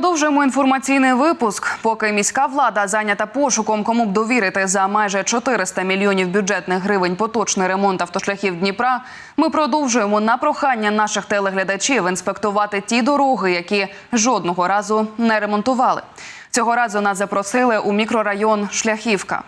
Продовжуємо інформаційний випуск. Поки міська влада зайнята пошуком, кому б довірити за майже 400 мільйонів бюджетних гривень поточний ремонт автошляхів Дніпра. Ми продовжуємо на прохання наших телеглядачів інспектувати ті дороги, які жодного разу не ремонтували. Цього разу нас запросили у мікрорайон Шляхівка.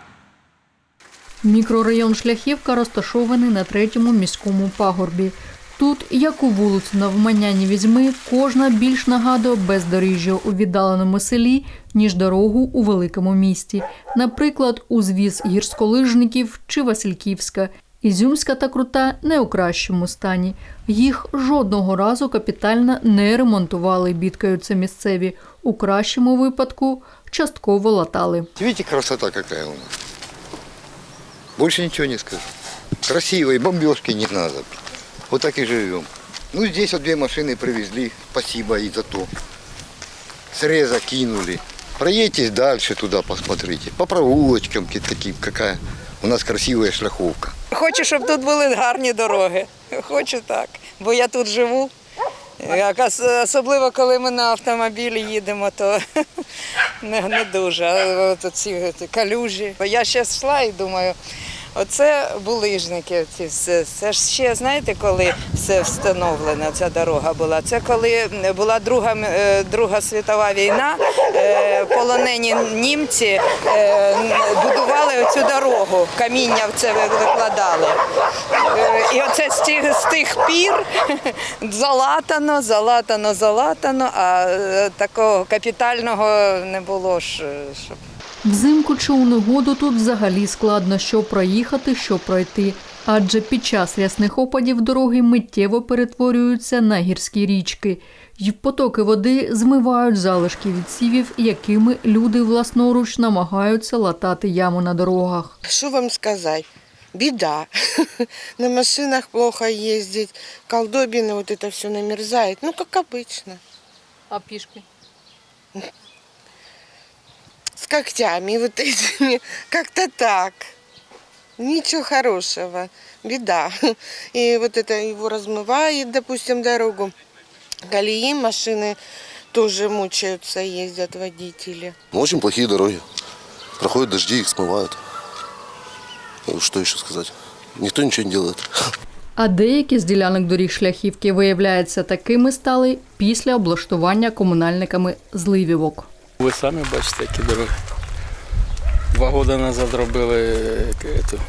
Мікрорайон Шляхівка розташований на третьому міському пагорбі. Тут, як у вулицю Навмання візьми, кожна більш нагадує бездоріжжя у віддаленому селі, ніж дорогу у великому місті. Наприклад, узвіз гірськолижників чи Васильківська. Ізюмська та Крута не у кращому стані. Їх жодного разу капітально не ремонтували, бідкаються місцеві. У кращому випадку частково латали. Видите, красота какая у нас. Больше ничего не скажу. Красиво, и бомбежки не надо. Вот так и живем. Ну, здесь вот две машины привезли. Спасибо и за то. Среза кинули. Проедьтесь дальше туда, посмотрите. По проволочкам таким, какая у нас красивая шляховка. Хочу, щоб тут були гарні дороги. Хочу так, бо я тут живу. Особливо, коли ми на автомобілі їдемо, то не, не дуже. А От ці калюжі. Я ще йшла і думаю, оце булижники. Ці все. Це ж ще, знаєте, коли все встановлено, ця дорога була. Це коли була Друга, е, Друга світова війна, е, полонені німці е, будували цю дорогу, каміння в це викладали. З тих, пір залатано, залатано, залатано, а е, такого капітального не було ж. е, Щоб... Взимку чи у негоду тут взагалі складно що проїхати, що пройти. Адже під час рясних опадів дороги миттєво перетворюються на гірські річки, й потоки води змивають залишки відсівів, якими люди власноруч намагаються латати яму на дорогах. Что вам сказать? Беда. На машинах плохо ездить, колдобины, вот это все намерзает. Ну, как обычно. А пішки? С когтями вот этими. Как-то так. Ничего хорошего. Беда. И вот это его размывает, допустим, дорогу. Колеи машины тоже мучаются, ездят водители. Ну, Очень плохие дороги. Проходят дожди, их смывают. Что еще сказать? Никто ничего не делает. А деякі з ділянок доріг шляхівки, виявляється, такими стали після облаштування комунальниками зливівок. Ви самі бачите, які дороги. Два роки назад робили е, ету,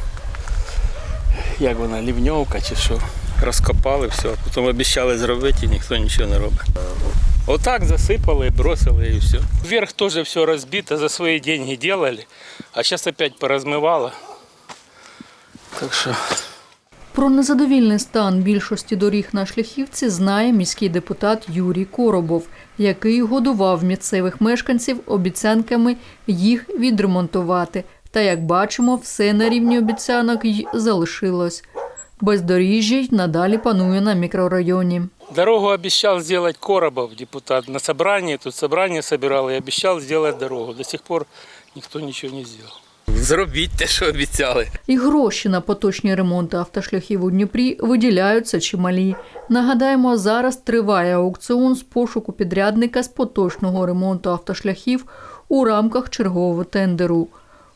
як вона, лівньовка чи що. Розкопали все, а потім обіцяли зробити і ніхто нічого не робить. Отак засипали, бросили і все. Вверх теж все розбито, за свої деньги делали, а зараз опять порозмивало. Так що Про незадовільний стан більшості доріг на шляхівці знає міський депутат Юрій Коробов, який годував місцевих мешканців обіцянками їх відремонтувати. Та як бачимо, все на рівні обіцянок й залишилось. Бездоріжжя й надалі панує на мікрорайоні. Дорогу обещал сделать Коробов, депутат. На собрании, тут собрание собирал и обещал сделать дорогу. До сих пор никто ничего не сделал. Зробіть те, що обіцяли. І гроші на поточні ремонти автошляхів у Дніпрі виділяються чималі. Нагадаємо, зараз триває аукціон з пошуку підрядника з поточного ремонту автошляхів у рамках чергового тендеру,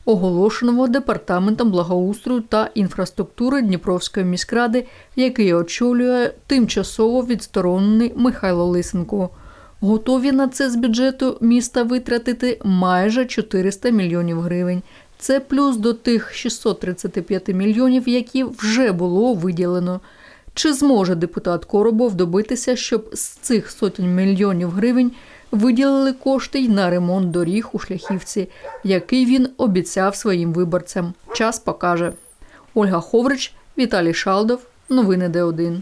оголошеного департаментом благоустрою та інфраструктури Дніпровської міськради, який очолює тимчасово відсторонений Михайло Лисенко. Готові на це з бюджету міста витратити майже 400 мільйонів гривень. Це плюс до тих 635 мільйонів, які вже було виділено. Чи зможе депутат Коробов добитися, щоб з цих сотень мільйонів гривень виділили кошти й на ремонт доріг у шляхівці, який він обіцяв своїм виборцям? Час покаже. Ольга Ховрич, Віталій Шалдов. Новини Д1.